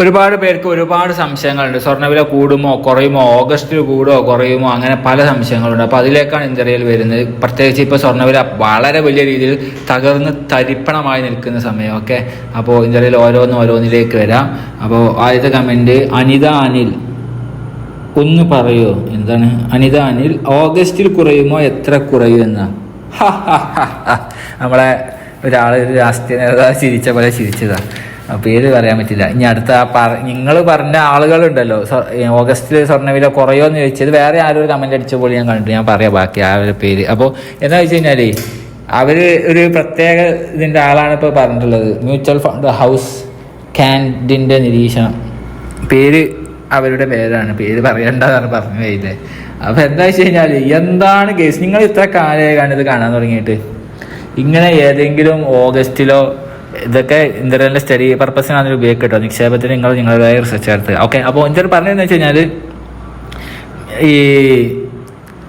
ഒരുപാട് പേർക്ക് ഒരുപാട് സംശയങ്ങളുണ്ട്. സ്വർണവില കൂടുമോ കുറയുമോ ഓഗസ്റ്റിൽ കൂടുമോ കുറയുമോ അങ്ങനെ പല സംശയങ്ങളുണ്ട്. അപ്പോൾ അതിലേക്കാണ് ഇന്ത്യയിൽ വരുന്നത്. പ്രത്യേകിച്ച് ഇപ്പോൾ സ്വർണവില വളരെ വലിയ രീതിയിൽ തകർന്ന് തരിപ്പണമായി നിൽക്കുന്ന സമയം. ഓക്കെ? അപ്പോൾ ഇന്ത്യയിൽ ഓരോന്ന് ഓരോന്നിലേക്ക് വരാം. അപ്പോൾ ആദ്യത്തെ കമന്റ് അനിത അനിൽ. ഒന്ന് പറയോ. എന്താണ്? അനിത അനിൽ ഓഗസ്റ്റിൽ കുറയുമോ എത്ര കുറയും എന്നാ? നമ്മളെ ഒരാൾ രാഷ്ട്രീയ നേതാവ് ചിരിച്ച പോലെ ചിരിച്ചതാ. ആ പേര് പറയാൻ പറ്റില്ല. ഇനി അടുത്ത ആ നിങ്ങൾ പറഞ്ഞ ആളുകളുണ്ടല്ലോ. ഓഗസ്റ്റിൽ സ്വർണവില കുറയോ എന്ന് ചോദിച്ചത് വേറെ ആരും ഒരു കമന്റ് അടിച്ച പോലെ ഞാൻ കണ്ടു ഞാൻ പറയാം ബാക്കി ആ ഒരു പേര്. അപ്പോൾ എന്താ വെച്ച് കഴിഞ്ഞാലേ അവർ ഒരു പ്രത്യേക ഇതിന്റെ ആളാണ് ഇപ്പോൾ പറഞ്ഞിട്ടുള്ളത്. മ്യൂച്വൽ ഫണ്ട് ഹൗസ് കാൻഡിന്റെ നിരീക്ഷണം. പേര് അവരുടെ പേരാണ്. പേര് പറയണ്ടെന്നാണ് പറഞ്ഞു കഴിഞ്ഞത് അപ്പോൾ എന്താ വെച്ച് കഴിഞ്ഞാൽ എന്താണ് കേസ് നിങ്ങൾ ഇത്ര കാലമായി ഇത് കാണാൻ തുടങ്ങിയിട്ട്. ഇങ്ങനെ ഏതെങ്കിലും ഓഗസ്റ്റിലോ ഇതൊക്കെ ഇന്ത്യയിലെ സ്റ്റഡി പർപ്പസിനാണ് ഉപയോഗിക്കട്ടോ. നിക്ഷേപത്തിന് നിങ്ങൾ നിങ്ങളുടേതായ റിസർച്ച് നടത്തുക. ഓക്കെ അപ്പോൾ ഇന്ത്യയിൽ പറഞ്ഞതെന്ന് വെച്ച് കഴിഞ്ഞാൽ ഈ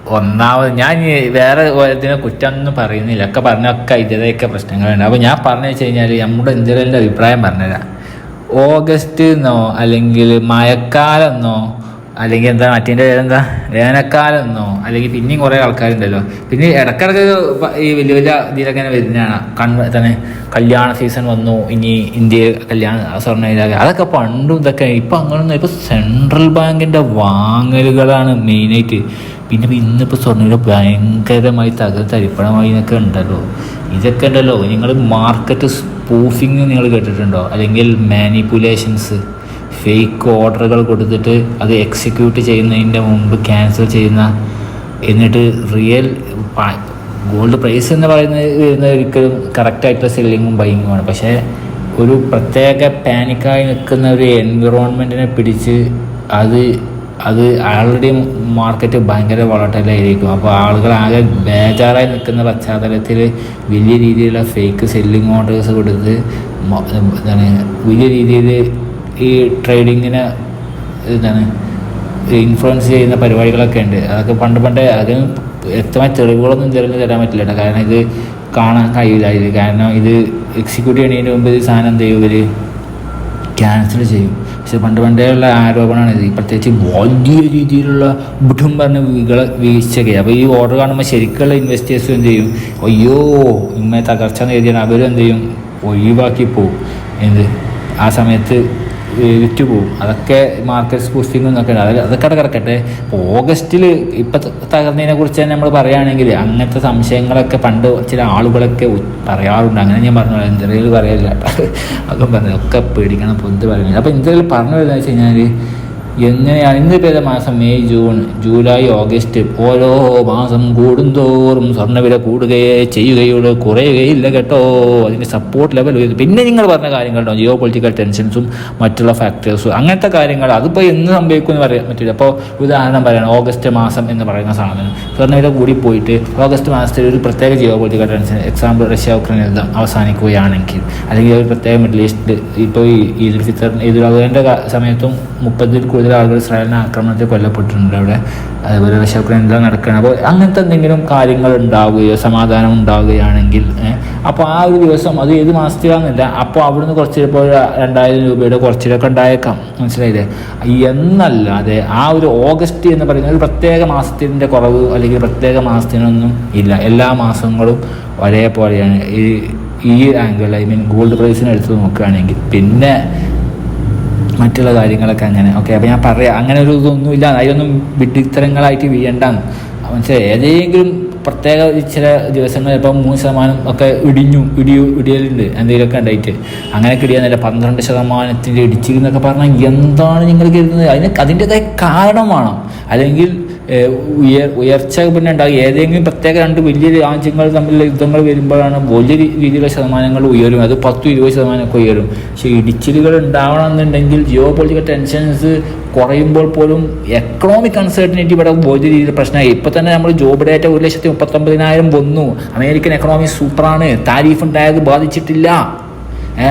ഒന്നാമത് ഞാൻ വേറെ ഇതിനെ കുറ്റമൊന്നും പറയുന്നില്ല. ഒക്കെ പറഞ്ഞൊക്കെ ഇതിന്റെയൊക്കെ പ്രശ്നങ്ങളുണ്ട്. അപ്പോൾ ഞാൻ പറഞ്ഞു വെച്ച് കഴിഞ്ഞാൽ നമ്മുടെ ഇന്ത്യയിലെ അഭിപ്രായം പറഞ്ഞുതരാം. ഓഗസ്റ്റ് എന്നോ അല്ലെങ്കിൽ മഴക്കാലം എന്നോ അല്ലെങ്കിൽ എന്താ മറ്റേന്റെ പേരെന്താ? വേനൽക്കാലം. എന്നോ അല്ലെങ്കിൽ പിന്നെയും കുറേ ആൾക്കാരുണ്ടല്ലോ. പിന്നെ ഇടക്കിടക്ക് ഈ വലിയ വലിയ ഇതിലൊക്കെ വരുന്നതാണ്. കൺ തന്നെ കല്യാണ സീസൺ വന്നു ഇനി ഇന്ത്യയിൽ കല്യാണ സ്വർണ അതൊക്കെ പണ്ടും ഇതൊക്കെ. ഇപ്പം അങ്ങനൊന്നും ഇപ്പോൾ സെൻട്രൽ ബാങ്കിന്റെ വാങ്ങലുകളാണ് മെയിനായിട്ട് പിന്നെ ഇന്നിപ്പോൾ സ്വർണവില ഭയങ്കരമായി തകർത്തരിപ്പണമായി എന്നൊക്കെ ഉണ്ടല്ലോ. ഇതൊക്കെ ഉണ്ടല്ലോ. നിങ്ങൾ മാർക്കറ്റ് സ്പൂഫിങ് നിങ്ങൾ കേട്ടിട്ടുണ്ടോ? അല്ലെങ്കിൽ മാനിപ്പുലേഷൻസ് ഫേക്ക് ഓർഡറുകൾ കൊടുത്തിട്ട് അത് എക്സിക്യൂട്ട് ചെയ്യുന്നതിന്റെ മുമ്പ് ക്യാൻസൽ ചെയ്യുന്ന എന്നിട്ട് റിയൽ ഗോൾഡ് പ്രൈസ് എന്ന് പറയുന്നത് വരുന്നത് ഒരിക്കലും കറക്റ്റായിട്ടുള്ള സെല്ലിങ്ങും ബൈങ്ങുമാണ് പക്ഷേ ഒരു പ്രത്യേക പാനിക്കായി നിൽക്കുന്ന ഒരു എൻവിറോൺമെന്റിനെ പിടിച്ച് അത് അത് ആൾറെഡി മാർക്കറ്റ് ഭയങ്കര വളട്ടലായിരിക്കും അപ്പോൾ ആളുകൾ ആകെ ബേജാറായി നിൽക്കുന്ന പശ്ചാത്തലത്തിൽ വലിയ രീതിയിലുള്ള ഫേക്ക് സെല്ലിംഗ് ഓർഡേഴ്സ് കൊടുത്ത് എന്താണ് വലിയ രീതിയിൽ ഈ ട്രേഡിങ്ങിനെ എന്താണ് ഇൻഫ്ലുവൻസ് ചെയ്യുന്ന പരിപാടികളൊക്കെ ഉണ്ട്. അതൊക്കെ പണ്ട് പണ്ടേ അതിന് വ്യക്തമായ തെളിവുകളൊന്നും ഇന്ത്യയിൽ തരാൻ പറ്റില്ല കേട്ടോ. കാരണം ഇത് കാണാൻ കഴിയില്ല. ഇത് കാരണം ഇത് എക്സിക്യൂട്ട് ചെയ്യുന്നതിന് മുമ്പ് ഇത് സാധനം എന്ത് ചെയ്യും? ഇവർ ക്യാൻസൽ ചെയ്യും. പക്ഷെ പണ്ട് പണ്ടേ ഉള്ള ആരോപണമാണ് ഇത്. പ്രത്യേകിച്ച് വലിയ രീതിയിലുള്ള ബുദ്ധം പറഞ്ഞ വീകളെ വീഴ്ചയൊക്കെ. അപ്പോൾ ഈ ഓർഡർ കാണുമ്പോൾ ശരിക്കുള്ള ഇൻവെസ്റ്റേഴ്സും എന്ത് ചെയ്യും? അയ്യോ ഇങ്ങനെ തകർച്ച എന്ന് എഴുതിയാണ് അവരും എന്ത് ചെയ്യും? ഒഴിവാക്കി പോവും. എന്ത്? ആ സമയത്ത് വിറ്റ് പോവും. അതൊക്കെ മാർക്കറ്റ് സ്പൂഫിംഗ് ഒക്കെ ഉണ്ട്. അതൊക്കെ അതൊക്കെ കിടക്കട്ടെ. ഓഗസ്റ്റിൽ ഇപ്പം തകർന്നതിനെ കുറിച്ച് തന്നെ നമ്മൾ പറയുകയാണെങ്കിൽ അങ്ങനത്തെ സംശയങ്ങളൊക്കെ പണ്ട് ചില ആളുകളൊക്കെ പറയാറുണ്ട്. അങ്ങനെ ഞാൻ പറഞ്ഞു ഇന്ത്യയിൽ പറയില്ല അതൊക്കെ പറഞ്ഞു ഒക്കെ പേടിക്കണം. പൊന്ത് പറയുന്നത് അപ്പോൾ ഇന്ത്യയിൽ പറഞ്ഞു വരുന്നത് വെച്ച് കഴിഞ്ഞാൽ എങ്ങനെയാണ് ഇന്ന് പേരെ മാസം മെയ് ജൂൺ ജൂലൈ ഓഗസ്റ്റ് ഓരോ മാസം കൂടുന്തോറും സ്വർണവില കൂടുകയേ ചെയ്യുകയുള്ളൂ. കുറയുകയില്ല കേട്ടോ. അതിന്റെ സപ്പോർട്ട് ലെവൽ ഉയർന്നു പിന്നെ നിങ്ങൾ പറഞ്ഞ കാര്യങ്ങളുണ്ടോ ജിയോ പൊളിറ്റിക്കൽ ടെൻഷൻസും മറ്റുള്ള ഫാക്ടേഴ്സും അങ്ങനത്തെ കാര്യങ്ങൾ അതിപ്പോൾ എന്ന് സംഭവിക്കുമെന്ന് പറയാൻ പറ്റില്ല. അപ്പോൾ ഉദാഹരണം പറയണം. ഓഗസ്റ്റ് മാസം എന്ന് പറയുന്ന സാധനം. സ്വർണവില കൂടി പോയിട്ട് ഓഗസ്റ്റ് മാസത്തിൽ ഒരു പ്രത്യേക geopolitical tension example Russia Ukraine യുദ്ധം അവസാനിക്കുകയാണെങ്കിൽ അല്ലെങ്കിൽ ഒരു പ്രത്യേക മിഡിൽ ഈസ്റ്റ് ഇപ്പോൾ ഈ ഈദുൽ ഫിത്തർ ഈദുൽ അദ്ഹയുടെ സമയത്തും മുപ്പതിൽ കൂടുതൽ ആളുകൾ ഇസ്രായേലിനെ ആക്രമണത്തിൽ കൊല്ലപ്പെട്ടിട്ടുണ്ട് അവിടെ. അതേപോലെ എല്ലാം നടക്കുകയാണ്. അപ്പോൾ അങ്ങനത്തെ എന്തെങ്കിലും കാര്യങ്ങൾ ഉണ്ടാവുകയോ സമാധാനം ഉണ്ടാവുകയാണെങ്കിൽ അപ്പോൾ ആ ഒരു ദിവസം അത് ഏത് മാസത്തിലാണെന്നില്ല അപ്പോൾ അവിടുന്ന് കുറച്ച് ഒരു രണ്ടായിരം രൂപയുടെ കുറച്ചിലൊക്കെ ഉണ്ടായേക്കാം. മനസ്സിലായില്ലേ? എന്നല്ലാതെ ആ ഒരു ഓഗസ്റ്റ് എന്ന് പറയുന്ന ഒരു പ്രത്യേക മാസത്തിന്റെ കുറവ് അല്ലെങ്കിൽ പ്രത്യേക മാസത്തിനൊന്നും ഇല്ല. എല്ലാ മാസങ്ങളും ഒരേപോലെയാണ്. ഈ ഈ ആംഗിൾ ഐ മീൻ ഗോൾഡ് പ്രൈസിനെടുത്ത് നോക്കുകയാണെങ്കിൽ പിന്നെ മറ്റുള്ള കാര്യങ്ങളൊക്കെ അങ്ങനെ. ഓക്കെ അപ്പോൾ ഞാൻ പറയാം അങ്ങനെ ഒരു ഇതൊന്നും ഇല്ല. അതിലൊന്നും വിഡിത്തരങ്ങളായിട്ട് വീഴണ്ട മനസ്സിലായി? ഏതെങ്കിലും പ്രത്യേക ചില ദിവസങ്ങൾ ഇപ്പം മൂന്ന് ശതമാനം ഒക്കെ ഇടിഞ്ഞു ഇടി ഇടിയലുണ്ട് എന്തെങ്കിലുമൊക്കെ ഉണ്ടായിട്ട്. അങ്ങനെയൊക്കെ ഇടിയാന്നല്ല പന്ത്രണ്ട് ശതമാനത്തിന്റെ ഇടിച്ചിരുന്നൊക്കെ പറഞ്ഞാൽ എന്താണ് നിങ്ങൾ കരുതുന്നത്? അതിന് അതിന്റെതായ കാരണം വേണം. അല്ലെങ്കിൽ ഉയർ ഉയർച്ച പിന്നെ ഉണ്ടാകും. ഏതെങ്കിലും പ്രത്യേക രണ്ട് വലിയ രാജ്യങ്ങൾ തമ്മിലുള്ള യുദ്ധങ്ങൾ വരുമ്പോഴാണ് വലിയ രീതിയിലുള്ള ശതമാനങ്ങൾ ഉയരും. അത് പത്തും ഇരുപത് ശതമാനമൊക്കെ ഉയരും. പക്ഷേ ഇടിച്ചിലുകൾ ഉണ്ടാവണമെന്നുണ്ടെങ്കിൽ ജിയോ പൊളിറ്റിക്കൽ ടെൻഷൻസ് കുറയുമ്പോൾ പോലും എക്കണോമിക് അൺസർട്ടനിറ്റി ഇവിടെ വലിയ രീതിയിൽ പ്രശ്നമായി. ഇപ്പം തന്നെ നമ്മൾ ജോബ് ഡേറ്റ ഒരു ലക്ഷത്തി മുപ്പത്തൊമ്പതിനായിരം വന്നു. അമേരിക്കൻ എക്കണോമി സൂപ്പറാണ് താരിഫ് ഉണ്ടായത് ബാധിച്ചിട്ടില്ല.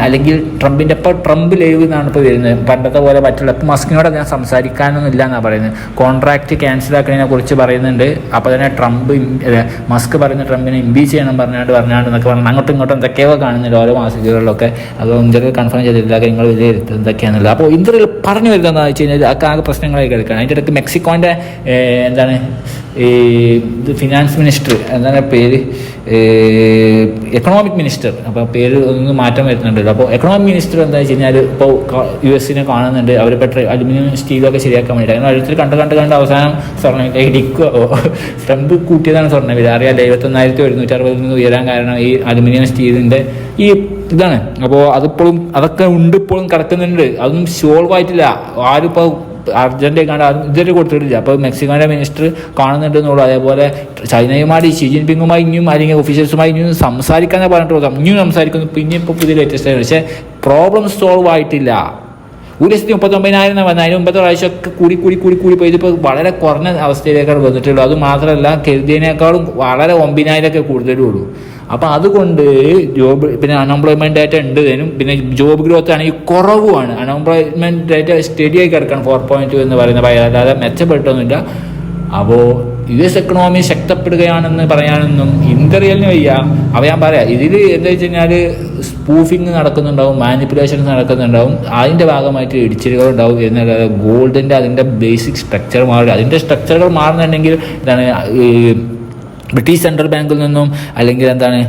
അല്ലെങ്കിൽ ട്രംപിന്റെ ഇപ്പോൾ ട്രംപ് ലൈവ് എന്നാണ് ഇപ്പോൾ വരുന്നത്. പണ്ടത്തെ പോലെ പറ്റില്ല ഇപ്പോൾ മസ്കിനോട് ഞാൻ സംസാരിക്കാനൊന്നും ഇല്ല എന്നാണ് പറയുന്നത്. കോൺട്രാക്റ്റ് ക്യാൻസൽ ആക്കുന്നതിനെ കുറിച്ച് പറയുന്നുണ്ട്. അപ്പോൾ തന്നെ ട്രംപ് മസ്ക് പറയുന്ന ട്രംപിനെ ഇമ്പീച്ച് ചെയ്യണം പറഞ്ഞാണ്ട് പറഞ്ഞാണ്ട് എന്നൊക്കെ പറഞ്ഞാൽ അങ്ങോട്ടും ഇങ്ങോട്ടും എന്തൊക്കെയോ കാണുന്നുണ്ട് ഓരോ മാസികകളിലൊക്കെ. അത് ഇന്ത്യയ്ക്ക് കൺഫേം ചെയ്തിട്ടില്ല. നിങ്ങൾ വിലയിരുത്തുന്നത് എന്തൊക്കെയാണെന്നുള്ളത് അപ്പോൾ ഇന്ത്യയിൽ പറഞ്ഞു വരുന്നതെന്ന് വെച്ച് കഴിഞ്ഞാൽ ആ ആകെ പ്രശ്നങ്ങളായി കിടക്കുകയാണ്. അതിന്റെ ഇടയ്ക്ക് മെക്സിക്കോന്റെ എന്താണ് ഈ ഫിനാൻസ് മിനിസ്റ്റർ എന്താണ് പേര്? എക്കണോമിക് മിനിസ്റ്റർ അപ്പോൾ പേര് ഒന്ന് മാറ്റം വരുന്നുണ്ടല്ലോ അപ്പോൾ എക്കണോമിക് മിനിസ്റ്റർ എന്താ വെച്ച് കഴിഞ്ഞാൽ ഇപ്പോൾ യു എസിനെ കാണുന്നുണ്ട്. അവർ പെട്രോൾ അലുമിനിയം സ്റ്റീലൊക്കെ ശരിയാക്കാൻ വേണ്ടിയിട്ട്. അങ്ങനെ ഓരോരുത്തർ കണ്ട് കണ്ട് കണ്ട് അവസാനം സ്വർണം ഇടിക്കുകയോ ട്രംപ് കൂട്ടിയതാണ് സ്വർണവില. അറിയാം എഴുപത്തൊന്നായിരത്തി ഒരുന്നൂറ്റി അറുപതിൽ നിന്ന് ഉയരാൻ കാരണം ഈ അലുമിനിയം സ്റ്റീലിന്റെ ഈ ഇതാണ്. അപ്പോൾ അതിപ്പോഴും അതൊക്കെ ഉണ്ട് ഇപ്പോഴും കിടക്കുന്നുണ്ട്. അതൊന്നും സോൾവ് ആയിട്ടില്ല. ആരും ഇപ്പോൾ അർജന്റ് കണ്ട് ഇതുവരെ കൊടുത്തിട്ടില്ല. അപ്പോൾ മെക്സിക്കോയുടെ മിനിസ്റ്റർ കാണുന്നുണ്ടെന്നുള്ളൂ. അതേപോലെ ചൈനയുമായി ഷി ജിൻപിങ്ങുമായി ഇനിയും അല്ലെങ്കിൽ ഓഫീഷ്യൽസുമായി ഇനിയും സംസാരിക്കാനേ പറഞ്ഞിട്ടുള്ളൂ. ഇനിയും സംസാരിക്കുന്നു. പിന്നെ ഇപ്പോൾ പുതിയ ലേറ്റസ്റ്റ് ആയിരുന്നു പക്ഷേ പ്രോബ്ലം സോൾവ് ആയിട്ടില്ല. ഒരു ലക്ഷത്തി മുപ്പത്തൊമ്പതിനായിരം വന്നത് അതിന് മുമ്പത്തെ പ്രാവശ്യമൊക്കെ കൂടി കൂടി കൂടി കൂടി പോയി. ഇതിപ്പോൾ വളരെ കുറഞ്ഞ അവസ്ഥയിലേക്കാണ് വന്നിട്ടുള്ളൂ അത് മാത്രമല്ല കരുതിയതിനേക്കാളും വളരെ ഒമ്പതിനായിരമൊക്കെ കൂടുതലേ ഉള്ളൂ. അപ്പോൾ അതുകൊണ്ട് ജോബ് പിന്നെ അൺഎംപ്ലോയ്മെന്റ് ഡേറ്റ ഉണ്ട് ഇതിനും പിന്നെ ജോബ് ഗ്രോത്ത് ആണെങ്കിൽ കുറവുമാണ്. അൺഎംപ്ലോയ്മെന്റ് ഡേറ്റ സ്റ്റഡി ആയി കിടക്കണം ഫോർ പോയിന്റ് ടു എന്ന് പറയുന്ന പറയാം അല്ലാതെ മെച്ചപ്പെട്ടൊന്നുമില്ല. അപ്പോൾ യു എസ് എക്കണോമി ശക്തപ്പെടുകയാണെന്ന് പറയാനൊന്നും ഇന്ത്യറിയലിന് വയ്യ. അവ ഞാൻ പറയാം ഇതിൽ എന്താ വെച്ച് കഴിഞ്ഞാൽ സ്പൂഫിങ് നടക്കുന്നുണ്ടാവും മാനിപ്പുലേഷൻസ് നടക്കുന്നുണ്ടാവും അതിന്റെ ഭാഗമായിട്ട് ഇടിച്ചിലുകൾ ഉണ്ടാവും എന്നല്ലാതെ ഗോൾഡിന്റെ അതിന്റെ ബേസിക് സ്ട്രക്ചർ മാറും അതിന്റെ സ്ട്രക്ചറുകൾ മാറുന്നുണ്ടെങ്കിൽ എന്താണ് ബ്രിട്ടീഷ് സെൻട്രൽ ബാങ്കിൽ നിന്നും അല്ലെങ്കിൽ എന്താണ്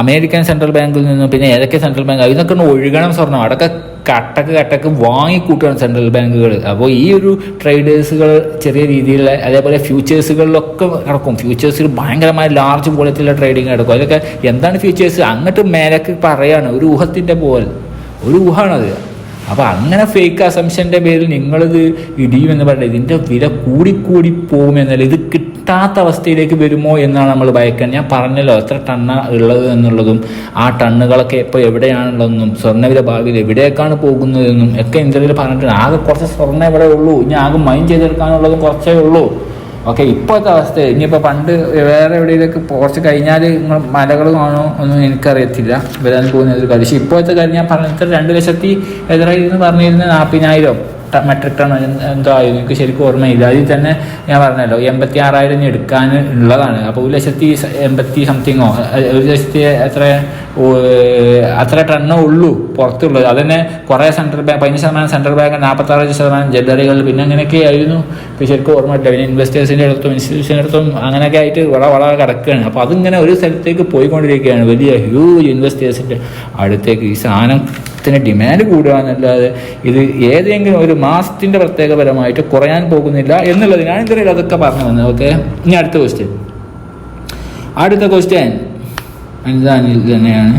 അമേരിക്കൻ സെൻട്രൽ ബാങ്കിൽ നിന്നും പിന്നെ ഏതൊക്കെ സെൻട്രൽ ബാങ്ക് അതിനൊക്കെ ഒന്ന് ഒഴുകണം സ്വർണം അവിടെയൊക്കെ കട്ടക്ക് കട്ടക്ക് വാങ്ങിക്കൂട്ടുകയാണ് സെൻട്രൽ ബാങ്കുകൾ. അപ്പോൾ ഈ ഒരു ട്രേഡേഴ്സുകൾ ചെറിയ രീതിയിലുള്ള അതേപോലെ ഫ്യൂച്ചേഴ്സുകളിലൊക്കെ നടക്കും. ഫ്യൂച്ചേഴ്സിൽ ഭയങ്കരമായ ലാർജ് വോളത്തിലുള്ള ട്രേഡിങ് നടക്കും. അതിലൊക്കെ എന്താണ് ഫ്യൂച്ചേഴ്സ്? അങ്ങോട്ട് മേലേക്ക് പറയാണ്. ഒരു ഊഹത്തിന്റെ പോലെ ഒരു ഊഹമാണത് അപ്പോൾ അങ്ങനെ ഫേക്ക് അസംഷന്റെ പേരിൽ നിങ്ങളിത് ഇടിയുമെന്ന് പറഞ്ഞാൽ ഇതിന്റെ വില കൂടിക്കൂടി പോകുമെന്നല്ല ഇത് കിട്ടാത്ത അവസ്ഥയിലേക്ക് വരുമോ എന്നാണ് നമ്മൾ ഭയക്കുന്നത് ഞാൻ പറഞ്ഞല്ലോ എത്ര ടണ്ണ ഉള്ളത് എന്നുള്ളതും ആ ടണ്ണുകളൊക്കെ ഇപ്പോൾ എവിടെയാണുള്ളതെന്നും സ്വർണവില ഭാവിയിൽ എവിടേക്കാണ് പോകുന്നതെന്നും ഒക്കെ ഇന്ത്യയിൽ പറഞ്ഞിട്ടുണ്ട്. ആകെ കുറച്ച് സ്വർണം ഇവിടെ ഉള്ളൂ. ഇനി ആകെ മൈൻ ചെയ്തെടുക്കാനുള്ളതും കുറച്ചേ ഉള്ളൂ. ഓക്കെ ഇപ്പോഴത്തെ അവസ്ഥ. ഇനിയിപ്പോൾ പണ്ട് വേറെ എവിടെയെങ്കിലൊക്കെ കുറച്ച് കഴിഞ്ഞാൽ നിങ്ങൾ മലകൾ കാണോ ഒന്നും എനിക്കറിയത്തില്ല. വരാൻ പോകുന്ന ഒരു കാര്യം. പക്ഷേ ഇപ്പോഴത്തെ കാര്യം ഞാൻ പറഞ്ഞ രണ്ട് ലക്ഷത്തി എതിരായിരുന്നു പറഞ്ഞിരുന്നത് നാൽപ്പതിനായിരം. മെട്രിക് ടൺ എന്തോ ആയിരുന്നു. എനിക്ക് ശരിക്കും ഓർമ്മയില്ല. അതിൽ തന്നെ ഞാൻ പറഞ്ഞല്ലോ എൺപത്തി ആറായിരം എടുക്കാൻ ഉള്ളതാണ്. അപ്പോൾ ഒരു ലക്ഷത്തി എൺപത്തി സംതിങ്ങോ? ഒരു ലക്ഷത്തി എത്ര അത്ര ടണ്ണേ ഉള്ളൂ പുറത്തുള്ളത്. അതന്നെ കുറേ സെൻട്രൽ ബാങ്ക് പതിനഞ്ച് ശതമാനം സെൻട്രൽ ബാങ്ക് നാൽപ്പത്താറ് ശതമാനം ജ്വല്ലറികൾ പിന്നെ അങ്ങനെയൊക്കെ ആയിരുന്നു. ഇപ്പോൾ ശരിക്കും ഓർമ്മയില്ല പിന്നെ ഇൻവെസ്റ്റേഴ്സിന്റെ അടുത്തും ഇൻസ്റ്റിറ്റ്യൂഷന്റെ അടുത്തും അങ്ങനെയൊക്കെ ആയിട്ട് വള വള കിടക്കുകയാണ്. അപ്പോൾ അതിങ്ങനെ ഒരു സ്ഥലത്തേക്ക് പോയിക്കൊണ്ടിരിക്കുകയാണ് വലിയ ഹ്യൂജ് ഇൻവെസ്റ്റേഴ്സിന്റെ അടുത്തേക്ക്. ഈ സാധനത്തിന് ഡിമാൻഡ് കൂടുക എന്നല്ലാതെ ഇത് ഏതെങ്കിലും ഒരു മാസത്തിന്റെ പ്രത്യേകപരമായിട്ട് കുറയാൻ പോകുന്നില്ല എന്നുള്ളതിനാണ് ഇതിൽ അതൊക്കെ പറഞ്ഞു വന്നത് ഓക്കെ ഇനി അടുത്ത ക്വസ്റ്റ്യൻ അടുത്ത ക്വസ്റ്റ്യൻ അനിതാനിൽ തന്നെയാണ്.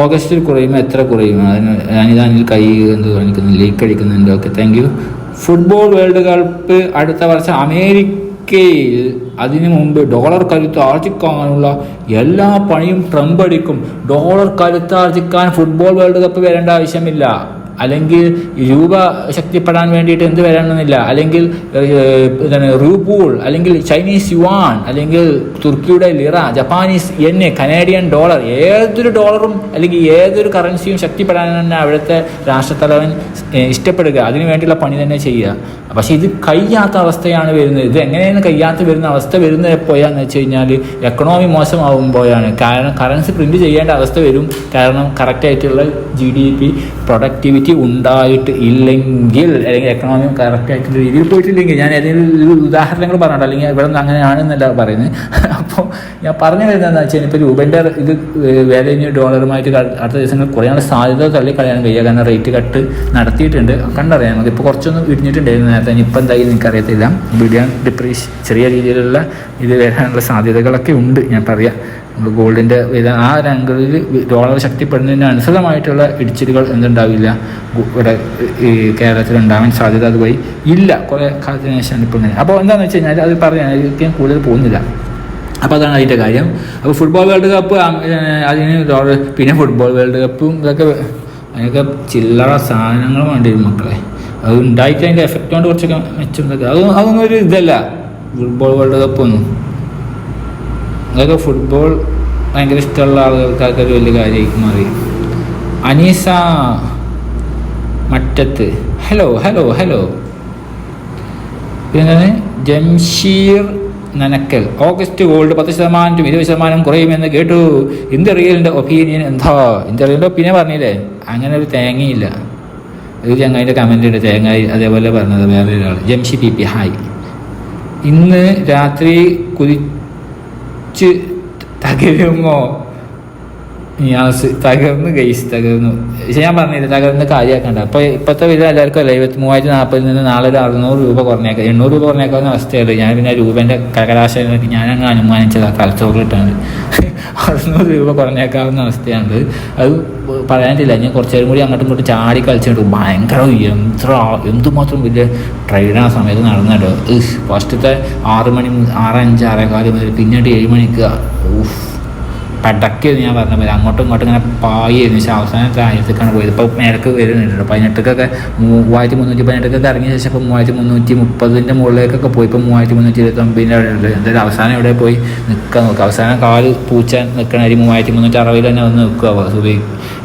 ഓഗസ്റ്റിൽ കുറയുമ്പോൾ എത്ര കുറയും? അതിന് അനിതാനിൽ കൈ എന്ത് കാണിക്കുന്നു? ലീക്ക് അടിക്കുന്നുണ്ട്. Okay thank you football world cup അടുത്ത വർഷം അമേരിക്കയിൽ അതിനു മുമ്പ് ഡോളർ കരുത്ത് ആർജിക്കാനുള്ള എല്ലാ പണിയും ട്രംപ് അടിക്കും ഡോളർ കരുത്ത് ആർജിക്കാൻ ഫുട്ബോൾ വേൾഡ് കപ്പ് വരേണ്ട ആവശ്യമില്ല. അല്ലെങ്കിൽ രൂപ ശക്തിപ്പെടാൻ വേണ്ടിയിട്ട് എന്ത് വരണമെന്നില്ല. അല്ലെങ്കിൽ എന്താണ് റൂപൂൾ അല്ലെങ്കിൽ ചൈനീസ് യുവാൻ അല്ലെങ്കിൽ തുർക്കിയുടെ lira Japanese yen Canadian dollar ഏതൊരു ഡോളറും അല്ലെങ്കിൽ ഏതൊരു കറൻസിയും ശക്തിപ്പെടാൻ തന്നെ അവിടുത്തെ രാഷ്ട്രത്തലവൻ ഇഷ്ടപ്പെടുക. അതിനു വേണ്ടിയുള്ള പണി തന്നെ ചെയ്യുക. പക്ഷേ ഇത് കഴിയാത്ത അവസ്ഥയാണ് വരുന്നത്. ഇത് എങ്ങനെയാണ് കഴിയാത്ത വരുന്ന അവസ്ഥ വരുന്നത് എപ്പോഴാന്ന് വെച്ച് കഴിഞ്ഞാൽ എക്കണോമി മോശമാകുമ്പോഴാണ് കാരണം കറൻസി പ്രിന്റ് ചെയ്യേണ്ട അവസ്ഥ വരും. കാരണം കറക്റ്റായിട്ടുള്ള ജി ഡി പി പ്രൊഡക്ടിവിറ്റി ഉണ്ടായിട്ട് ഇല്ലെങ്കിൽ അല്ലെങ്കിൽ എക്കണോമി കറക്റ്റ് ആയിട്ടുള്ള രീതിയിൽ പോയിട്ടില്ലെങ്കിൽ ഞാൻ ഏതെങ്കിലും ഉദാഹരണങ്ങൾ പറഞ്ഞോ അല്ലെങ്കിൽ ഇവിടെ നിന്ന് അങ്ങനെയാണെന്നല്ല പറയുന്നത്. അപ്പോൾ ഞാൻ പറഞ്ഞു വരുന്നതെന്ന് വെച്ചാൽ ഇപ്പോൾ രൂപന്റെ ഇത് ഇനി ഡോളറുമായിട്ട് അടുത്ത ദിവസങ്ങളിൽ കുറയാനുള്ള സാധ്യത തള്ളി കളയാൻ കഴിയുക കാരണം റേറ്റ് കട്ട് നടത്തിയിട്ടുണ്ട്. കണ്ടറിയാം നമുക്ക്. ഇപ്പോൾ കുറച്ചൊന്നും ഇടിഞ്ഞിട്ടുണ്ടായിരുന്നു നേരത്തെ. ഇപ്പം എനിക്ക് എനിക്കറിയത്തില്ല. ബിഡിയാൻ ഡിപ്രീഷ് ചെറിയ രീതിയിലുള്ള ഇത് വരാനുള്ള സാധ്യതകളൊക്കെ ഉണ്ട് ഞാൻ പറയാം. ഗോൾഡിന്റെ വില ആ ഒരു ആംഗിളിൽ ഡോളർ ശക്തിപ്പെടുന്നതിന് അനുസൃതമായിട്ടുള്ള ഇടിച്ചിലുകൾ എന്തുണ്ടാവില്ല? ഇവിടെ ഈ കേരളത്തിൽ ഉണ്ടാവാൻ സാധ്യത അതുവഴി ഇല്ല. കുറേ കാലത്തിന് ശേഷമാണ് ഇപ്പോൾ അപ്പോൾ എന്താണെന്ന് വെച്ച് കഴിഞ്ഞാൽ അത് പറയാൻ കൂടുതൽ പോകുന്നില്ല. അപ്പോൾ അതാണ് അതിന്റെ കാര്യം. അപ്പോൾ ഫുട്ബോൾ വേൾഡ് കപ്പ് അതിന് ഡോളർ പിന്നെ ഫുട്ബോൾ വേൾഡ് കപ്പും ഇതൊക്കെ അതിനൊക്കെ ചില്ലറ സാധനങ്ങൾ വേണ്ടി മക്കളെ. അത് ഉണ്ടായിട്ട് അതിന്റെ എഫക്റ്റ് കൊണ്ട് കുറച്ചൊക്കെ മെച്ചം അതൊന്നും അത് അതൊന്നും ഒരു ഇതല്ല. ഫുട്ബോൾ വേൾഡ് കപ്പൊന്നും അതൊക്കെ ഫുട്ബോൾ ഭയങ്കര ഇഷ്ടമുള്ള ആളുകൾക്കൊക്കെ ഒരു വലിയ കാര്യമായിരിക്കും മാറി Aneesa Mattath. Hello hello hello പിന്നെ ജംഷീർ നനക്കൽ. ഓഗസ്റ്റ് ഗോൾഡ് പത്ത് ശതമാനം ഇരുപത് ശതമാനം കുറയുമെന്ന് കേട്ടു. ഇന്ത്യറിയലിന്റെ ഒപ്പീനിയൻ എന്താ? ഇന്ത്യറിയലിന്റെ ഒപ്പീനിയൻ പറഞ്ഞില്ലേ? അങ്ങനെ ഒരു തേങ്ങയില്ല. ഒരു ചങ്ങായിന്റെ കമന്റ് ഉണ്ട് തേങ്ങായി അതേപോലെ പറഞ്ഞത് വേറെ ഒരാൾ ജംഷി പി പി ഹായ് ഇന്ന് രാത്രി കുതിച്ച് തകരുമോ നിയാസ് തകർന്ന് ഗൈസ് തകർന്നു. പക്ഷെ ഞാൻ പറഞ്ഞില്ല തകർന്ന് കാര്യമാക്കണ്ട. അപ്പോൾ ഇപ്പോഴത്തെ വില എല്ലാവർക്കും അല്ല ഇരുപത്തി മൂവായിരത്തി നാൽപ്പതിൽ നിന്ന് നാളെ ഒരു അറുന്നൂറ് രൂപ കുറഞ്ഞേക്കാം. എണ്ണൂറ് രൂപ കുറഞ്ഞേക്കാവുന്ന അവസ്ഥയുള്ളൂ ഞാൻ പിന്നെ രൂപേന്റെ കകലാശം ഞാനങ്ങ് അനുമാനിച്ചതാണ് തലച്ചോറിലിട്ടാണ് അറുന്നൂറ് രൂപ കുറഞ്ഞേക്കാവുന്ന അവസ്ഥയാണ് അത് പറയാനില്ല. ഞാൻ കുറച്ച് നേരം കൂടി അങ്ങോട്ടും ഇങ്ങോട്ടും ചാടി കളിച്ചിട്ട് ഭയങ്കര യന്ത്ര എന്തുമാത്രം വലിയ ട്രെയിൻ ആ സമയത്ത് നടന്നിട്ടോ. ഫസ്റ്റത്തെ ആറ് മണി ആറ് അഞ്ച് ആറേകാൽ മുതൽ പിന്നീട് ഏഴ് മണിക്ക് ഊഫ് പടക്കിയത് ഞാൻ പറഞ്ഞ പോലെ അങ്ങോട്ടും ഇങ്ങോട്ടും ഇങ്ങനെ പായിരുന്നു പക്ഷേ അവസാനത്തെ ആയിരത്തേക്കാണ് പോയത് ഇപ്പോൾ മേലക്ക് വരുന്നുണ്ട്. പതിനെട്ടൊക്കെ മൂവായിരത്തി മുന്നൂറ്റി പതിനെട്ടൊക്കെ ഇറങ്ങിയ ശേഷം ഇപ്പോൾ മൂവായിരത്തി മുന്നൂറ്റി മുപ്പതിന്റെ മുകളിലേക്കൊക്കെ പോയി. ഇപ്പോൾ മൂവായിരത്തി മുന്നൂറ്റി ഇരുപത്തി ഒമ്പതിന്റെ അവിടെ ഉണ്ട്. എന്തായാലും അവസാനം ഇവിടെ പോയി? നിൽക്കാൻ നോക്കുക അവസാനം കാൽ പൂച്ച നിൽക്കണ ഒരു മൂവായിരത്തി മുന്നൂറ്റി അറുപതിൽ തന്നെ വന്ന് നിൽക്കുക. സുബൈ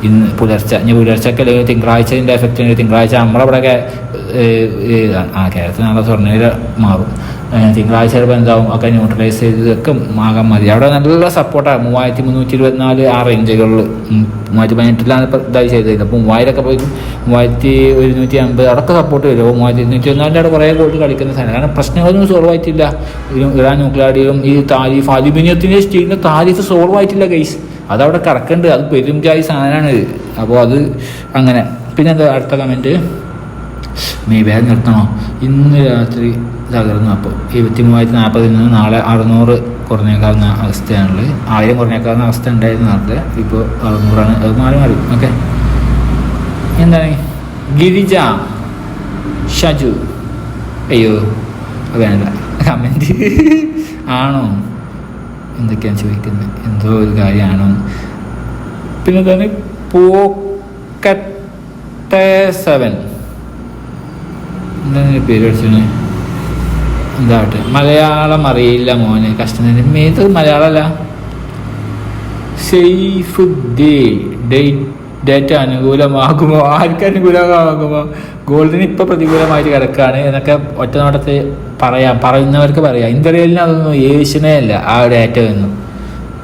ഇന്ന് പുലർച്ചെ ഇനി പുലർച്ചയ്ക്ക് അല്ലെങ്കിൽ തിങ്കളാഴ്ചന്റെ എഫക്റ്റ് തിങ്കളാഴ്ച നമ്മളവിടെ ആ കേരളത്തിൽ നല്ല സ്വർണവില മാറും. തിങ്കളാഴ്ച ചിലപ്പോൾ എന്താവും? ഒക്കെ ന്യൂട്രലൈസ് ചെയ്തതൊക്കെ ആകാൻ മതി. അവിടെ നല്ല സപ്പോർട്ടാണ് മൂവായിരത്തി മുന്നൂറ്റി ഇരുപത്തിനാല് ആ റേഞ്ചുകളിൽ മൂവായിരത്തി പതിനെട്ടിലാണ് ഇപ്പോൾ ഇതായി ചെയ്തത് അപ്പോൾ മൂവായിരമൊക്കെ പോയി മൂവായിരത്തി ഒരുന്നൂറ്റി അമ്പത് അടക്കം സപ്പോർട്ട് വരും. അപ്പോൾ മൂവായിരത്തി ഇരുന്നൂറ്റി ഒന്നാലിന്റെ അവിടെ കുറേ ഗോൾഡ് കളിക്കുന്ന സാധനം. കാരണം പ്രശ്നങ്ങളൊന്നും സോൾവ് ആയിട്ടില്ല. ഇറാൻ ന്യൂക്ലിയാഡിയും ഈ താരിഫ് അലുമിനിയത്തിന്റെ സ്റ്റീലിന്റെ താരിഫ് സോൾവ് ആയിട്ടില്ല കേസ് അതവിടെ കിടക്കുന്നുണ്ട് അത് പെരുംചായ സാധനമാണ് അപ്പോൾ അത് അങ്ങനെ. പിന്നെ എന്താ അടുത്ത കമന്റ് ബാഗ് നിർത്തണോ? ഇന്ന് രാത്രി തകർന്നു. അപ്പോൾ ഇരുപത്തി മൂവായിരത്തി നാൽപ്പതിൽ നിന്ന് നാളെ അറുന്നൂറ് കുറഞ്ഞേക്കാവുന്ന അവസ്ഥയാണുള്ളത്. ആയിരം കുറഞ്ഞേക്കാവുന്ന അവസ്ഥ ഉണ്ടായിരുന്നു നേരത്തെ ഇപ്പോൾ അറുന്നൂറാണ്. അത് മാറി മാറി. ഓക്കെ. എന്താണ്? ഗിരിജ. ഷജു. അയ്യോ വേണ്ട. കമന്റ്. ആണോ? എന്തൊക്കെയാണ് ചോദിക്കുന്നത്? എന്തോ ഒരു കാര്യമാണോ? പിന്നെ തന്നെ പോക്കറ്റ് സെവൻ. എന്താണ് പേര് പഠിച്ചത്? എന്താവട്ടെ. മലയാളം അറിയില്ല മോനെ കഷ്ടം തന്നെ മലയാളമല്ല. മലയാളമല്ല ഡേ ഡേറ്റ് ഡേറ്റ് അനുകൂലമാകുമോ? ആർക്ക് അനുകൂലമാകുമോ? ഗോൾഡിന് ഇപ്പോൾ പ്രതികൂലമായിട്ട് കിടക്കുകയാണ് എന്നൊക്കെ ഒറ്റ നോട്ടത്തിൽ പറയാം. പറയുന്നവർക്ക് പറയാം. ഇന്ത്യയിലിന് അതൊന്നും ഏഷ്യനേ അല്ല ആ ഡേറ്റ ഒന്നും.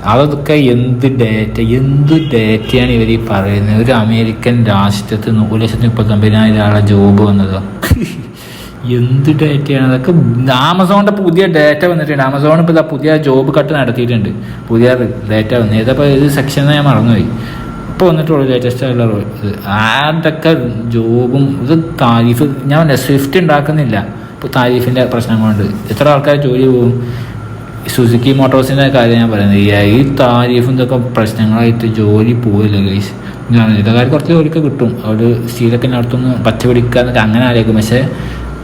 അതൊക്കെ എന്ത് ഡേറ്റ? എന്ത് ഡേറ്റയാണ് ഇവർ ഈ പറയുന്നത്? ഒരു അമേരിക്കൻ രാഷ്ട്രത്തിൽ ഒരു ലക്ഷത്തി മുപ്പത്തൊമ്പതിനായിരം ആളെ ജോബ് വന്നതോ? എന്ത് ഡേറ്റയാണ് അതൊക്കെ ആമസോണിന്റെ പുതിയ ഡേറ്റ വന്നിട്ടുണ്ട്. ആമസോൺ ഇപ്പോൾ പുതിയ ജോബ് കട്ട് നടത്തിയിട്ടുണ്ട്. പുതിയ ഡേറ്റ വന്നു. ഏതപ്പോൾ ഇത് സെക്ഷൻ ഞാൻ മറന്നുപോയി. ഇപ്പോൾ വന്നിട്ടുള്ളൂ ലേറ്റസ്റ്റ് ആയിട്ടുള്ള ഇത് ആരുടെയൊക്കെ ജോബും ഇത് താരിഫ് ഞാൻ സ്വിഫ്റ്റ് ഉണ്ടാക്കുന്നില്ല. ഇപ്പോൾ താരിഫിന്റെ പ്രശ്നം കൊണ്ട്. എത്ര ആൾക്കാർ ജോലി പോകും? സുസുക്കി മോട്ടോഴ്സിന്റെ കാര്യം ഞാൻ പറയുന്നത്. ഈ- താരിഫും ഇതൊക്കെ പ്രശ്നങ്ങളായിട്ട് ജോലി പോവില്ല ഗൈസ് ഇതാണ് ഇതൊക്കെ കുറച്ച് ജോലിയൊക്കെ കിട്ടും. അവർ സ്റ്റീലൊക്കെ നടത്തുന്നു പച്ച പിടിക്കുക എന്നൊക്കെ അങ്ങനെ ആലോചിക്കും. പക്ഷേ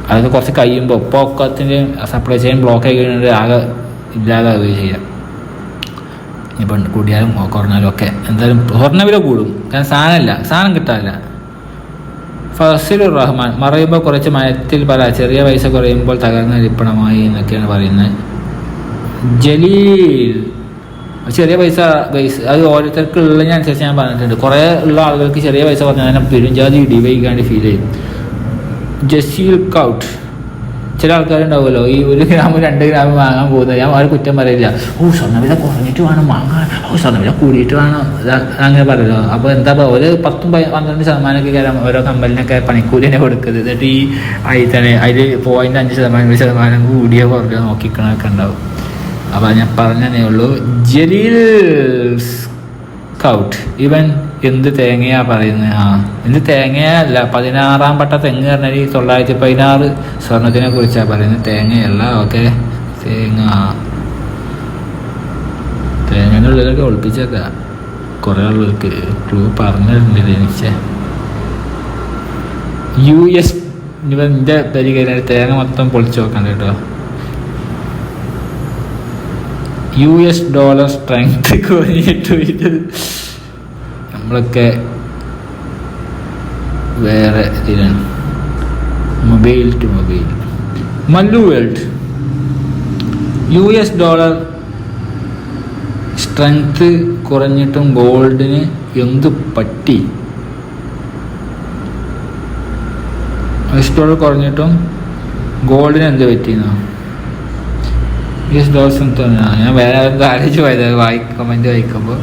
അതൊക്കെ കുറച്ച് കഴിയുമ്പോൾ ഇപ്പോൾ സപ്ലൈ ചെയിൻ ബ്ലോക്ക് ആയി കഴിഞ്ഞാൽ ആകെ ഇല്ലാതാവുകയും ചെയ്യാം. ഇപ്പം കൂടിയാലും കുറഞ്ഞാലും ഒക്കെ. എന്തായാലും സ്വർണ വില കൂടും. കാരണം സാധനമല്ല സാധനം കിട്ടാനില്ല ഫസിലുർ റഹ്മാൻ മറയുമ്പോൾ കുറച്ച് മയത്തിൽ പല ചെറിയ പൈസ കുറയുമ്പോൾ തകർന്ന ഇരിപ്പണമായി എന്നൊക്കെയാണ് പറയുന്നത്. ജലീൽ. ചെറിയ പൈസ പൈസ അത് ഓരോരുത്തർക്ക് ഉള്ളതിനനുസരിച്ച് ഞാൻ പറഞ്ഞിട്ടുണ്ട്. കുറേ ഉള്ള ആളുകൾക്ക് ചെറിയ പൈസ പറഞ്ഞാൽ പെരുംജാതി ഇടിവൈകാണ്ട് ഫീൽ ചെയ്യും. ജസീൽ കൗട്ട്. ചില ആൾക്കാരുണ്ടാവുമല്ലോ ഈ ഒരു ഗ്രാമം രണ്ട് ഗ്രാമം വാങ്ങാൻ പോകുന്നത്. ഞാൻ അവരെ കുറ്റം പറയില്ല. ഓ സ്വർണവില കുറഞ്ഞിട്ട് വേണം വാങ്ങാൻ. ഓ സ്വർണവില കൂടിയിട്ട് വേണം. അങ്ങനെ പറയല്ലോ. അപ്പോൾ എന്താ പറയുക ഒരു പത്തും പന്ത്രണ്ട് ശതമാനമൊക്കെ കയറാം ഓരോ കമ്പലിനൊക്കെ പണിക്കൂലിനെ കൊടുക്കുന്നത്. എന്നിട്ട് ഈ അതിൽ തന്നെ അതിൽ പോയിന്റ് അഞ്ച് ശതമാനം ഒരു ശതമാനം കൂടിയോ കുറഞ്ഞോ നോക്കിക്കണൊക്കെ ഉണ്ടാവും. അപ്പോൾ ഞാൻ പറഞ്ഞതേ ഉള്ളൂ. ജലീൽ സ്കൗട്ട് ഇവൻ എന്ത് തേങ്ങയാ പറയുന്നത് ആ എന്ത് തേങ്ങയല്ല. പതിനാറാം പട്ട തെങ്ങ് പറഞ്ഞാൽ ഈ തൊള്ളായിരത്തി പതിനാറ് സ്വർണത്തിനെ കുറിച്ചാ പറയുന്നത്. തേങ്ങയല്ല ഓക്കെ. തേങ്ങ. തേങ്ങയുടെ ഉള്ളിലൊക്കെ ഒളിപ്പിച്ചേക്കാം. കുറേ ആളുകൾക്ക് ക്ലൂ പറഞ്ഞിട്ടുണ്ട് എനിക്ക്. യു എസ് ഇവന്റെ പരിഗണന തേങ്ങ മൊത്തം പൊളിച്ചു നോക്കണ്ട കേട്ടോ. യു എസ് ഡോളർ സ്ട്രെങ്ത് കുറഞ്ഞിട്ട് നമ്മളൊക്കെ വേറെ ഇതിലാണ്. Mobile to mobile Mallu world U S dollar strength കുറഞ്ഞിട്ടും ഗോൾഡിന് എന്ത് പറ്റി? യു എസ് ഡോളർ കുറഞ്ഞിട്ടും ഗോൾഡിന് എന്ത് പറ്റിയെന്നോ? യു എസ് ഡോളർ സ്ട്രെങ്ത് ഞാൻ വേറെ ആലോചിച്ച് പോയത് വായി കമന്റ് വായിക്കുമ്പോൾ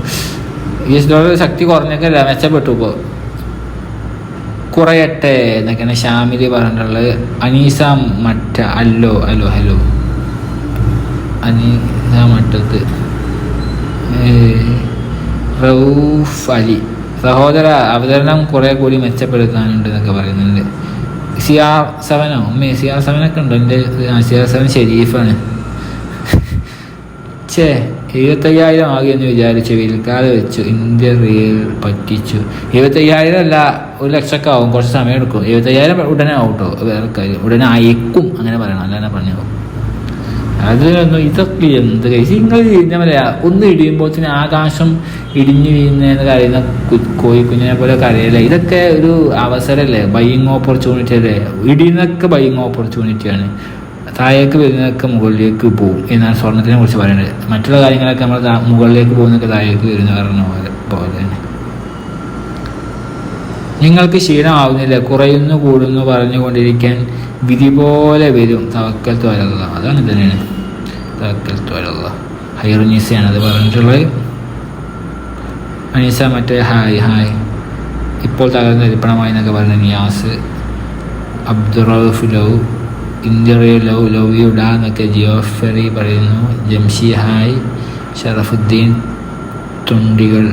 യു എസ് ഡോളർ ശക്തി കുറഞ്ഞൊക്കെ മെച്ചപ്പെട്ടു ഇപ്പോൾ കുറയട്ടെ എന്നൊക്കെയാണ് ഷാമിലി പറഞ്ഞിട്ടുള്ളത്. അനീസ മറ്റ hello hello hello. Aneesa Mattath. Rauf Ali. സഹോദര അവതരണം കുറെ കൂടി മെച്ചപ്പെടുത്താനുണ്ട് എന്നൊക്കെ പറയുന്നുണ്ട്. സി ആർ സെവനോ? ഉമ്മേ സി ആർ സെവനൊക്കെ ഉണ്ടോ? എന്റെ സി ആർ സെവൻ ഷെരീഫാണ്. ഛേ. എഴുപത്തയ്യായിരം ആകുമെന്ന് വിചാരിച്ചു വിൽക്കാതെ വെച്ചു. ഇന്ത്യ റിയൽ പറ്റിച്ചു. എഴുപത്തയ്യായിരം അല്ല ഒരു ലക്ഷമൊക്കെ ആവും കുറച്ച് സമയം എടുക്കും. എഴുപത്തയ്യായിരം ഉടനെ ആവും. കേട്ടോ വേറെ കാര്യം. ഉടനെ അയക്കും. അങ്ങനെ പറയണം. അല്ലാതെ പറഞ്ഞു അതിനൊന്നും ഇതൊക്കെ എന്ത് കഴിച്ച് നിങ്ങൾ എന്താ പറയാ ഒന്ന് ഇടിയുമ്പോഴത്തേന് ആകാശം ഇടിഞ്ഞു വീഴുന്നതെന്ന് കരയുന്ന കോഴിക്കുഞ്ഞിനെ പോലെ കരയല്ലേ? ഇതൊക്കെ ഒരു അവസരമല്ലേ? ബൈയിങ് ഓപ്പർച്യൂണിറ്റി അല്ലേ? ഇടിയുന്നൊക്കെ ബൈയിങ് ഓപ്പർച്യൂണിറ്റിയാണ് താഴേക്ക് വരുന്നതൊക്കെ മുകളിലേക്ക് പോകും എന്നാണ് സ്വർണത്തിനെ കുറിച്ച് പറയുന്നത്. മറ്റുള്ള കാര്യങ്ങളൊക്കെ നമ്മൾ മുകളിലേക്ക് പോകുന്നൊക്കെ താഴേക്ക് വരുന്ന പറഞ്ഞ പോലെ പോലെയാണ് നിങ്ങൾക്ക് ക്ഷീണമാവുന്നില്ല കുറയുന്നു കൂടുന്നു പറഞ്ഞുകൊണ്ടിരിക്കാൻ വിധി പോലെ വരും. തവക്കൽ തോരല്ല അതാണ് തന്നെയാണ് തവക്കൽ തോരല്ല ഹൈറുനീസയാണ് അത് പറഞ്ഞിട്ടുള്ളത്. അനീസ മറ്റേ ഹായ് ഹായ്. ഇപ്പോൾ തകർന്ന ഇരിപ്പണമായി എന്നൊക്കെ പറഞ്ഞ നിയാസ് അബ്ദുറഫ് ഇന്ത്യറെ ലവ് ലവ് യു ഡാ എന്നൊക്കെ ജിയോഫെറി പറയുന്നു. ജംഷി ഹായ് ഷറഫുദ്ദീൻ തുണ്ടികൾ.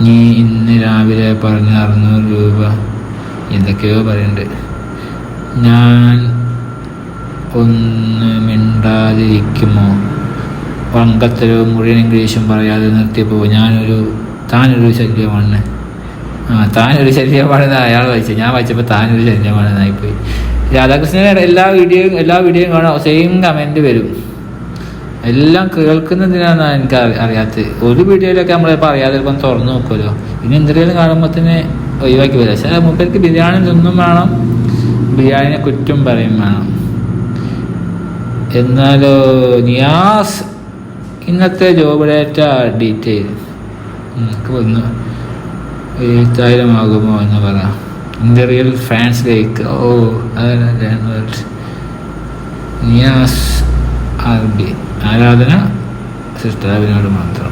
നീ ഇന്ന് രാവിലെ പറഞ്ഞ അറുന്നൂറ് രൂപ എന്തൊക്കെയോ പറയുന്നുണ്ട്. ഞാൻ ഒന്ന് മിണ്ടാതിരിക്കുമോ? വങ്കത്തരവും മുഴുവൻ ഇംഗ്ലീഷും പറയാതെ നിർത്തിയപ്പോൾ ഞാനൊരു താനൊരു ശല്യമാണ്. ആ താനൊരു ശല്യമാണെന്ന് അയാൾ വായിച്ചത് ഞാൻ വായിച്ചപ്പോൾ താനൊരു ശല്യമാണെന്നായിപ്പോയി. രാധാകൃഷ്ണൻ എല്ലാ വീഡിയോയും എല്ലാ വീഡിയോയും കാണാം. സെയിം കമന്റ് വരും. എല്ലാം കേൾക്കുന്നതിനാണ് എനിക്ക് അറി- അറിയാത്തത്. ഒരു വീഡിയോയിലൊക്കെ നമ്മൾ പറയാതെ ഇപ്പം തുറന്നു നോക്കുമല്ലോ ഇനി എന്തെങ്കിലും കാണുമ്പോൾ തന്നെ ഒഴിവാക്കി വരാം. പക്ഷേ മൂപ്പർക്ക് ബിരിയാണി തിന്നും വേണം. ബിരിയാണിനെ കുറ്റം പറയും വേണം. എന്നാലോ നിയാസ് ഇന്നത്തെ ജോബ് ഡേറ്റ ഡീറ്റെയിൽ എനിക്ക് ഒന്ന് എഴുപത്തായിരം ആകുമോ എന്ന് പറ ഇന്ത്യ റിയൽ ഫാൻസ് ലൈക്ക് ഓ നിയാസ് ആർ ബി ആരാധന? സിസ്റ്റർ അഭിനോട് മാത്രം.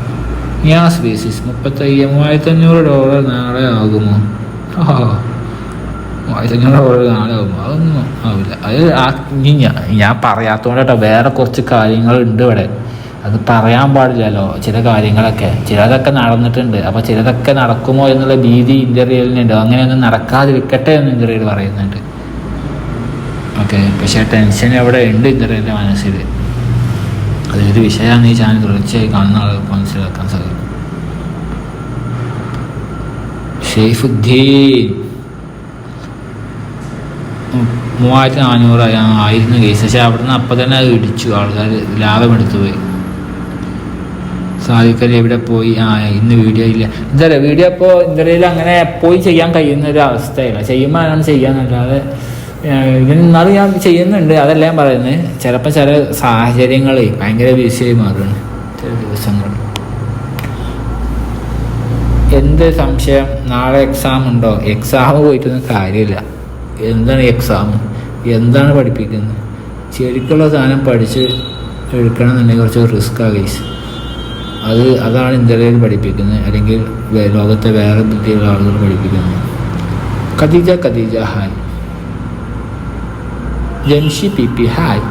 നിയാസ് ബേസിസ്. മുപ്പത്തയ്യ. മൂവായിരത്തി അഞ്ഞൂറ് ഡോളർ നാളെ ആകുമോ? ഓ മൂവായിരത്തി അഞ്ഞൂറ് ഡോളർ നാളെ ആകുമോ? അതൊന്നും ആവില്ല. അത് ഞാൻ ഞാൻ കേട്ടോ വേറെ കുറച്ച് കാര്യങ്ങളുണ്ട് ഇവിടെ. അത് പറയാൻ പാടില്ലല്ലോ. ചില കാര്യങ്ങളൊക്കെ. ചിലതൊക്കെ നടന്നിട്ടുണ്ട്. അപ്പോൾ ചിലതൊക്കെ നടക്കുമോ എന്നുള്ള ഭീതി ഇന്റർവ്യൂവിനുണ്ട് അങ്ങനെയൊന്നും നടക്കാതിരിക്കട്ടെ എന്ന് ഇന്റർവ്യൂവിൽ പറയുന്നുണ്ട്. ഓക്കെ. പക്ഷേ ടെൻഷൻ എവിടെ ഉണ്ട് ഇന്റർവ്യൂവിന്റെ മനസ്സിൽ അതൊരു വിഷയമാണ് ഈ ചാനൽ തുടർച്ചയായി കാണുന്ന ആളുകൾക്ക് മനസ്സിലാക്കാൻ സാധിക്കും. ഷെയ്ഫുദ്ദീൻ. മൂവായിരത്തി നാനൂറ് ആയിരുന്നു കേസ്. പക്ഷെ അവിടുന്ന് അപ്പം തന്നെ അത് ഇടിച്ചു. ആൾക്കാർ ലാഭം എടുത്തു പോയി സാധിക്കൽ എവിടെ പോയി? ആ ഇന്ന് വീഡിയോ ഇല്ല. എന്താ വീഡിയോ ഇപ്പോൾ ഇന്ത്യയിൽ അങ്ങനെ പോയി ചെയ്യാൻ കഴിയുന്ന ഒരു അവസ്ഥയില്ല അങ്ങനെ ചെയ്യാന്നല്ലാതെ ഇതിന് ഞാൻ ചെയ്യുന്നുണ്ട് അതല്ല ഞാൻ പറയുന്നത് ചിലപ്പോൾ ചില സാഹചര്യങ്ങൾ ഭയങ്കര ബിസിയായി മാറുകയാണ് ചില ദിവസങ്ങൾ എന്ത് സംശയം? നാളെ എക്സാം ഉണ്ടോ? എക്സാം പോയിട്ടൊന്നും കാര്യമില്ല. എന്താണ് എക്സാം എന്താണ് പഠിപ്പിക്കുന്നത് ശരിക്കുള്ള സാധനം പഠിച്ച് എടുക്കണം എന്നുണ്ടെങ്കിൽ കുറച്ച് റിസ്ക് ആകേസ് അത് അതാണ് ഇന്ത്യയിൽ പഠിപ്പിക്കുന്നത്. അല്ലെങ്കിൽ ലോകത്തെ വേറെ ബുദ്ധിയുള്ള ആളുകൾ പഠിപ്പിക്കുന്നത്. Khadeeja Khadeeja hi. Jamshi P P hi.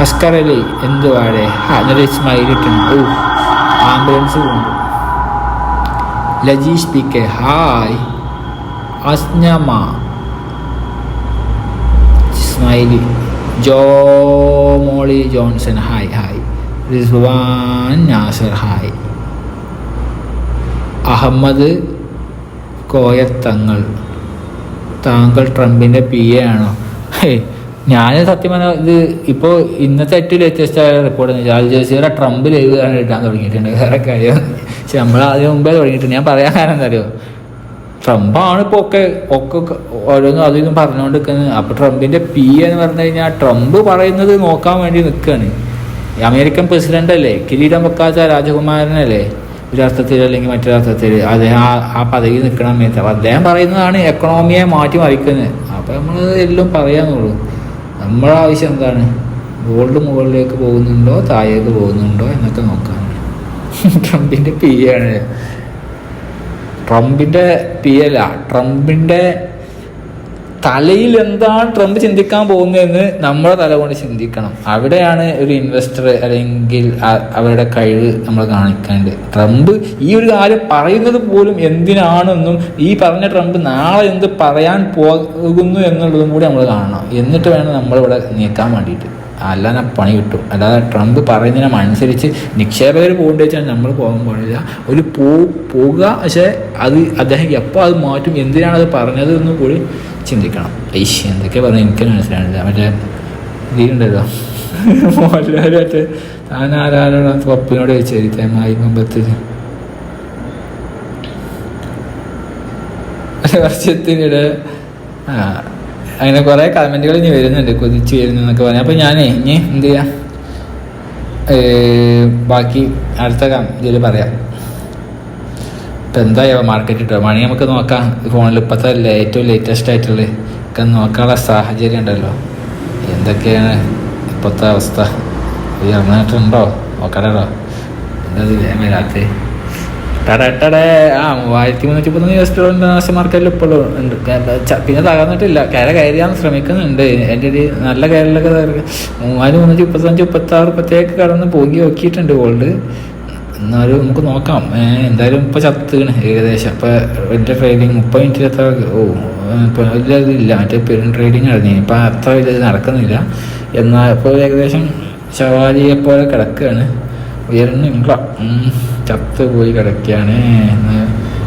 Askar Ali എന്ത് ഹാ എന്നൊരു സ്മൈൽ ഓ ആംബുലൻസ് കൊണ്ടു. Lajeesh P K hi. Asnama smiley Jomoly Johnson hi hi. Rizwan Nasar hi Ahammed Koyathangal താങ്കൾ ട്രംപിന്റെ പി എ ആണോ? ഞാൻ സത്യം പറഞ്ഞാൽ ഇത് ഇപ്പോൾ ഇന്നത്തെ ഏറ്റവും ലേറ്റസ്റ്റ് ആയ റിപ്പോർട്ട് എന്ന് വെച്ചാൽ ജസീറ ട്രംപ് ലൈവ് കാരണം ഇടാൻ തുടങ്ങിയിട്ടുണ്ട്. വേറെ കാര്യം. പക്ഷെ നമ്മൾ അതിന് മുമ്പേ തുടങ്ങിയിട്ടുണ്ട്. ഞാൻ പറയാൻ കാരണം എന്താ അറിയോ? ട്രംപാണ് ഇപ്പോൾ ഒക്കെ ഒക്കെ ഓരോന്നും അതൊന്നും പറഞ്ഞുകൊണ്ട് നിൽക്കുന്നത് അപ്പോൾ ട്രംപിന്റെ പി എന്ന് പറഞ്ഞു കഴിഞ്ഞാൽ ട്രംപ് പറയുന്നത് നോക്കാൻ വേണ്ടി നിൽക്കുകയാണ് അമേരിക്കൻ പ്രസിഡന്റ് അല്ലേ? കിരീടം വെക്കാത്ത രാജകുമാരനല്ലേ? ഒരർത്ഥത്തിൽ അല്ലെങ്കിൽ മറ്റൊരർത്ഥത്തിൽ അദ്ദേഹം ആ ആ പദവി നിൽക്കണം സമയത്ത് അപ്പോൾ അദ്ദേഹം പറയുന്നതാണ് എക്കണോമിയെ മാറ്റി മറിക്കുന്നത് അപ്പോൾ നമ്മൾ എല്ലാം പറയാന്നുള്ളൂ. നമ്മുടെ ആവശ്യം എന്താണ്? ഗോൾഡ് മുകളിലേക്ക് പോകുന്നുണ്ടോ താഴേക്ക് പോകുന്നുണ്ടോ എന്നൊക്കെ നോക്കാം. ട്രംപിന്റെ പി ആണ്. ട്രംപിന്റെ പി അല്ല ട്രംപിന്റെ തലയിൽ എന്താണ് ട്രംപ് ചിന്തിക്കാൻ പോകുന്നതെന്ന് നമ്മുടെ തല കൊണ്ട് ചിന്തിക്കണം. അവിടെയാണ് ഒരു ഇൻവെസ്റ്റർ അല്ലെങ്കിൽ അവരുടെ കഴിവ് നമ്മൾ കാണിക്കേണ്ടത്. ട്രംപ് ഈ ഒരു കാര്യം പറയുന്നത് പോലും എന്തിനാണെന്നും ഈ പറഞ്ഞ ട്രംപ് നാളെ എന്ത് പറയാൻ പോകുന്നു എന്നുള്ളതും കൂടി നമ്മൾ കാണണം. എന്നിട്ട് വേണം നമ്മളിവിടെ നീക്കാൻ വേണ്ടിയിട്ട്. അല്ലാതെ പണി കിട്ടും. അല്ലാതെ ട്രംപ് പറയുന്നതിനനുസരിച്ച് നിക്ഷേപകർ പോകേണ്ടി വെച്ചാൽ നമ്മൾ പോകാൻ പാടില്ല. ഒരു പോ പോകുക പക്ഷേ അത് അദ്ദേഹം എപ്പോൾ അത് മാറ്റും എന്തിനാണ് അത് പറഞ്ഞത് എന്ന് കൂടി ചിന്തിക്കണം. ഐശ് എന്തൊക്കെ പറഞ്ഞു എനിക്ക് മനസ്സിലാവുന്നില്ല. മറ്റേ ഇതിലുണ്ടല്ലോ മോഹൻലാലായിട്ട് താൻ ആരാരോട് പപ്പിനോട് ചോദിച്ചു തേമായി മുമ്പത്തിൽ വർഷത്തിനിടെ ആ അങ്ങനെ കുറേ കമന്റുകൾ ഇനി വരുന്നുണ്ട്. കൊതിച്ച് വരുന്നു എന്നൊക്കെ പറഞ്ഞു. അപ്പോൾ ഞാനേ ഇനി എന്ത് ചെയ്യാം? ബാക്കി അടുത്ത ഇതിൽ പറയാം. ഇപ്പം എന്തായാലും മാർക്കറ്റ് കിട്ടുക മണി നമുക്ക് നോക്കാം. ഫോണിൽ ഇപ്പോഴത്തെ അല്ലേ ഏറ്റവും ലേറ്റസ്റ്റ് ആയിട്ടുള്ള ഒക്കെ നോക്കാനുള്ള സാഹചര്യം ഉണ്ടല്ലോ. എന്തൊക്കെയാണ് ഇപ്പോഴത്തെ അവസ്ഥ? ഉയർന്നിട്ടുണ്ടോ നോക്കാടോ എന്താ വേഗം വരാത്തേ? ടടേ ആ മൂവായിരത്തി മുന്നൂറ്റി പതിനൊന്ന് യു ഡോളർ ഇന്റർനാഷണൽ മാർക്കറ്റിൽ ഇപ്പോഴും ഉണ്ട്. പിന്നെ തകർന്നിട്ടില്ല. കര കയറിയാൻ ശ്രമിക്കുന്നുണ്ട്. എന്റെ ഒരു നല്ല കയറിലൊക്കെ മൂവായിരത്തി മൂവായിരം മുന്നൂറ്റി മുപ്പത്തഞ്ച് മുപ്പത്താറ് മുപ്പത്തേക്ക് കടന്ന് പോകി നോക്കിയിട്ടുണ്ട് ഗോൾഡ് എന്നാലും നമുക്ക് നോക്കാം. എന്തായാലും ഇപ്പോൾ ചത്തുകണ് ഏകദേശം. അപ്പോൾ വലിയ ട്രേഡിങ് മുപ്പത് മിനിറ്റിൽ എത്ര ഓ ഇപ്പോൾ വലിയ ഇതില്ല. മറ്റേ പെരും ട്രേഡിങ് നടന്നു ഇപ്പോൾ അത്ര വലിയ ഇത് നടക്കുന്നില്ല. എന്നാൽ ഇപ്പോൾ ഏകദേശം ശവാലിയെ പോലെ കിടക്കുകയാണ് ഉയർന്നില്ല ചത്ത് പോയി കിടക്കുകയാണ്.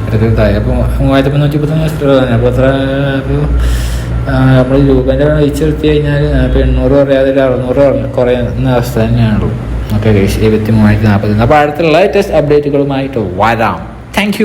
ഇടയ്ക്കിടത്തായി അപ്പോൾ മൂവായിരത്തി മുന്നൂറ്റി പത്തൊന്ന് തന്നെ അപ്പോൾ അത്ര ഇപ്പോൾ നമ്മൾ രൂപേന്റെ വെച്ച് നിർത്തി കഴിഞ്ഞാൽ ഇപ്പോൾ എണ്ണൂറ് പറയാതെ ഒരു അറുന്നൂറ് കുറയുന്ന അവസ്ഥ തന്നെയാണുള്ളൂ ഓക്കെ ഇരുപത്തി മൂവായിരത്തി നാൽപ്പത്തി അപ്പോൾ അടുത്തുള്ള ലേറ്റസ്റ്റ് അപ്ഡേറ്റുകളുമായിട്ട് വരാം. താങ്ക്